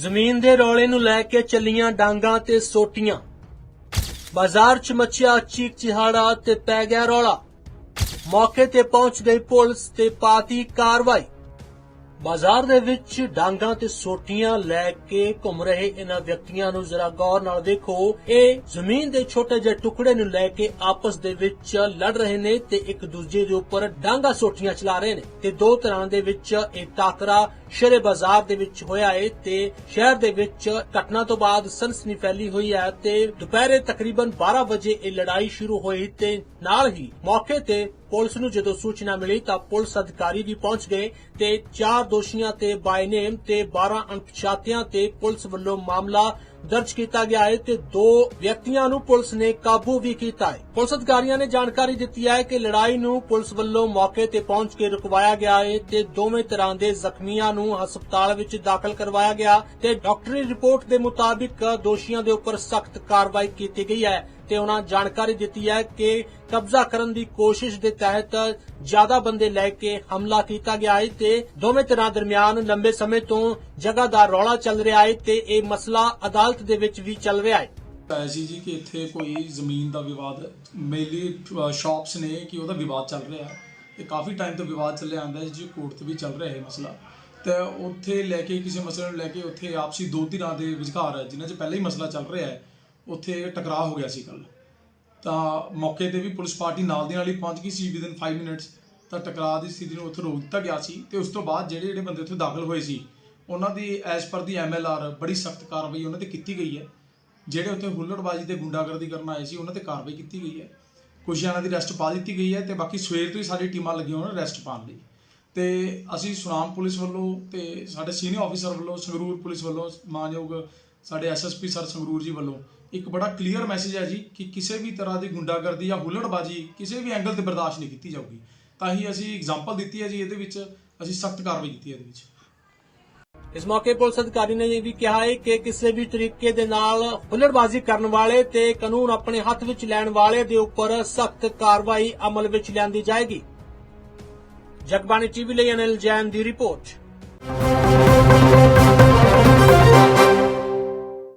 ਜ਼ਮੀਨ ਦੇ ਰੌਲੇ ਨੂੰ ਲੈ ਕੇ ਚੱਲੀਆਂ ਡਾਂਗਾਂ ਤੇ ਸੋਟੀਆਂ। ਬਾਜ਼ਾਰ 'ਚ ਮੱਚਿਆ ਚੀਕ ਚਿਹਾੜਾ ਤੇ ਪੈ ਗਿਆ ਰੌਲਾ। ਮੌਕੇ ਤੇ ਪਹੁੰਚ ਗਈ ਪੁਲਿਸ ਤੇ ਪਾਤੀ ਕਾਰਵਾਈ। ਬਾਜ਼ਾਰ ਦੇ ਵਿੱਚ ਡਾਂਗਾਂ ਤੇ ਸੋਟੀਆਂ ਲੈ ਕੇ ਘੁੰਮ ਰਹੇ ਇਹਨਾਂ ਵਿਅਕਤੀਆਂ ਨੂੰ ਜ਼ਰਾ ਗੌਰ ਨਾਲ ਦੇਖੋ। ਇਹ ਜ਼ਮੀਨ ਦੇ ਛੋਟੇ ਜਿਹੇ ਟੁਕੜੇ ਨੂੰ ਲੈ ਕੇ ਆਪਸ ਦੇ ਵਿੱਚ ਲੜ ਰਹੇ ਨੇ ਤੇ ਇੱਕ ਦੂਜੇ ਦੇ ਉੱਪਰ ਡਾਂਗਾ ਸੋਟੀਆਂ ਚਲਾ ਰਹੇ ਨੇ ਤੇ ਦੋ ਤਰ੍ਹਾਂ ਦੇ ਵਿੱਚ ਇਹ ਟਾਕਰਾ ਸ਼ੇਰੇ ਬਾਜ਼ਾਰ ਦੇ ਵਿੱਚ ਹੋਇਆ ਹੈ ਤੇ ਸ਼ਹਿਰ ਦੇ ਵਿੱਚ ਘਟਨਾ ਤੋਂ ਬਾਅਦ ਸਨਸਨੀ ਫੈਲੀ ਹੋਈ ਹੈ ਤੇ ਦੁਪਹਿਰੇ ਤਕਰੀਬਨ 12 ਵਜੇ ਇਹ ਲੜਾਈ ਸ਼ੁਰੂ ਹੋਈ ਤੇ ਨਾਲ ਹੀ ਮੌਕੇ ਤੇ ਪੁਲਿਸ ਨੂੰ ਜਦੋਂ ਸੂਚਨਾ ਮਿਲੀ ਤਾਂ ਪੁਲਿਸ ਅਧਿਕਾਰੀ ਵੀ ਪਹੁੰਚ ਗਏ ਤੇ ਚਾਰ ਦੋਸ਼ੀਆਂ ਤੇ ਬਾਈ ਨੇਮ ਤੇ 12 ਅਣਪਛਾਤਿਆਂ ਤੇ ਪੁਲਿਸ ਵੱਲੋਂ ਮਾਮਲਾ ਦਰਜ ਕੀਤਾ ਗਿਆ ਹੈ ਤੇ ਦੋ ਵਿਅਕਤੀਆਂ ਨੂੰ ਪੁਲਿਸ ਨੇ ਕਾਬੂ ਵੀ ਕੀਤਾ ਹੈ। ਪੁਲਿਸ ਅਧਿਕਾਰੀਆਂ ਨੇ ਜਾਣਕਾਰੀ ਦਿੱਤੀ ਹੈ ਕਿ ਲੜਾਈ ਨੂੰ ਪੁਲਿਸ ਵੱਲੋਂ ਮੌਕੇ ਤੇ ਪਹੁੰਚ ਕੇ ਰੁਕਵਾਇਆ ਗਿਆ ਹੈ ਤੇ ਦੋਵੇਂ ਤਰ੍ਹਾਂ ਦੇ ਜ਼ਖਮੀਆਂ ਨੂੰ ਹਸਪਤਾਲ ਵਿੱਚ ਦਾਖਲ ਕਰਵਾਇਆ ਗਿਆ ਤੇ ਡਾਕਟਰੀ ਰਿਪੋਰਟ ਦੇ ਮੁਤਾਬਿਕ ਦੋਸ਼ੀਆਂ ਦੇ ਉੱਪਰ ਸਖਤ ਕਾਰਵਾਈ ਕੀਤੀ ਗਈ ਹੈ। ਤੇ ਉਹਨਾਂ ਜਾਣਕਾਰੀ ਦਿੱਤੀ ਹੈ ਕਿ ਕਬਜ਼ਾ ਕਰਨ ਦੀ ਕੋਸ਼ਿਸ਼ ਦੇ ਤਹਿਤ ਜ਼ਿਆਦਾ ਬੰਦੇ ਲੈ ਕੇ ਹਮਲਾ ਕੀਤਾ ਗਿਆ ਹੈ ਤੇ ਦੋਵੇਂ ਤਰ੍ਹਾਂ ਦਰਮਿਆਨ ਲੰਬੇ ਸਮੇਂ ਤੋਂ ਜਗ੍ਹਾ ਦਾ ਰੌਲਾ ਚੱਲ ਰਿਹਾ ਹੈ ਤੇ ਇਹ ਮਸਲਾ ਅਦਾਲਤ ਦੇ ਵਿੱਚ ਵੀ ਚੱਲ ਰਿਹਾ ਹੈ। ਆਇਆ ਜੀ ਕਿ ਇੱਥੇ ਕੋਈ ਜ਼ਮੀਨ ਦਾ ਵਿਵਾਦ ਮੇਨਲੀ ਸ਼ਾਪਸ ਨੇ ਕਿ ਉਹਦਾ ਵਿਵਾਦ ਚੱਲ ਰਿਹਾ ਇਹ ਕਾਫੀ ਟਾਈਮ ਤੋਂ ਵਿਵਾਦ ਚੱਲਿਆ ਆਂਦਾ ਜੀ ਕੋਰਟ 'ਤੇ ਵੀ ਚੱਲ ਰਿਹਾ ਹੈ ਮਸਲਾ। ਤੇ ਉੱਥੇ ਲੈ ਕੇ, ਕਿਸੇ ਮਸਲੇ ਨੂੰ ਲੈ ਕੇ ਉੱਥੇ ਆਪਸੀ ਦੋ ਧਿਰਾਂ ਦੇ ਵਿਚਕਾਰ ਹੈ, ਜਿਨ੍ਹਾਂ 'ਚ ਪਹਿਲਾਂ ਹੀ ਮਸਲਾ ਚੱਲ ਰਿਹਾ ਹੈ। ਉੱਥੇ ਟਕਰਾਅ ਹੋ ਗਿਆ ਸੀ ਕੱਲ ਤਾਂ ਮੌਕੇ ਤੇ ਵੀ ਪੁਲਿਸ ਪਾਰਟੀ ਨਾਲ ਦੀ ਨਾਲ ਹੀ ਪਹੁੰਚ ਗਈ ਸੀ। ਵਿਦਨ 5 ਮਿੰਟਸ ਤਾਂ ਟਕਰਾਅ ਦੀ ਸਥਿਤੀ ਨੂੰ ਉੱਥੇ ਰੋਕ ਦਿੱਤਾ ਗਿਆ ਸੀ ਤੇ ਉਸ ਤੋਂ ਬਾਅਦ ਜਿਹੜੇ ਜਿਹੜੇ ਬੰਦੇ ਉੱਥੇ ਦਾਖਲ ਹੋਏ ਸੀ, ਉਹਨਾਂ ਦੀ ਐਸ ਪਰ ਦੀ ਐਮਐਲਆਰ ਬੜੀ ਸਖਤ ਕਾਰਵਾਈ ਉਹਨਾਂ ਤੇ ਕੀਤੀ ਗਈ ਹੈ। ਜਿਹੜੇ ਉੱਥੇ ਹੁੱਲੜਬਾਜ਼ੀ ਤੇ ਗੁੰਡਾਗਰਦੀ ਕਰਨ ਆਏ ਸੀ, ਉਹਨਾਂ ਤੇ ਕਾਰਵਾਈ ਕੀਤੀ ਗਈ ਹੈ। ਕੁਝ ਜਣਾਂ ਦੀ ਅਰੈਸਟ ਪਾ ਦਿੱਤੀ ਗਈ ਹੈ ਤੇ ਬਾਕੀ ਸਵੇਰ ਤੋਂ ਹੀ ਸਾਡੀ ਟੀਮਾਂ ਲੱਗੀਆਂ ਹੋਈਆਂ ਅਰੈਸਟ ਪਾਉਣ ਲਈ। ਤੇ ਅਸੀਂ ਸੁਨਾਮ ਪੁਲਿਸ ਵੱਲੋਂ ਤੇ ਸਾਡੇ ਸੀਨੀਅਰ ਆਫੀਸਰ ਵੱਲੋਂ ਸੰਗਰੂਰ ਪੁਲਿਸ ਵੱਲੋਂ ਮਾਨਯੋਗ ਸਾਡੇ ਐਸਐਸਪੀ ਸਰ ਸੰਗਰੂਰ ਜੀ ਵੱਲੋਂ ਇੱਕ ਬੜਾ ਕਲੀਅਰ ਮੈਸੇਜ ਹੈ ਜੀ ਕਿ ਕਿਸੇ ਵੀ ਤਰ੍ਹਾਂ ਦੀ ਗੁੰਡਾਗਰਦੀ ਜਾਂ ਹੁੱਲੜਬਾਜ਼ੀ ਕਿਸੇ ਵੀ ਐਂਗਲ ਤੇ ਬਰਦਾਸ਼ਤ ਨਹੀਂ ਕੀਤੀ ਜਾਊਗੀ। ਤਾਂ ਹੀ ਅਸੀਂ ਐਗਜ਼ਾਮਪਲ ਦਿੱਤੀ ਹੈ ਜੀ, ਇਹਦੇ ਵਿੱਚ ਅਸੀਂ ਸਖਤ ਕਾਰਵਾਈ ਕੀਤੀ ਹੈ ਇਹਦੇ ਵਿੱਚ। ਇਸ ਮੌਕੇ ਪੁਲਿਸ ਅਧਿਕਾਰੀ ਨੇ ਇਹ ਵੀ ਕਿਹਾ ਹੈ ਕਿ ਕਿਸੇ ਵੀ ਤਰੀਕੇ ਦੇ ਨਾਲ ਹੁੱਲੜਬਾਜ਼ੀ ਕਰਨ ਵਾਲੇ ਤੇ ਕਾਨੂੰਨ ਆਪਣੇ ਹੱਥ ਵਿੱਚ ਲੈਣ ਵਾਲੇ ਦੇ ਉੱਪਰ ਸਖਤ ਕਾਰਵਾਈ ਅਮਲ ਵਿੱਚ ਲਿਆਂਦੀ ਜਾਏਗੀ। ਜਗਬਾਣੀ ਟੀਵੀ ਲਈ ਅਨਿਲ ਜੈਨ ਦੀ ਰਿਪੋਰਟ।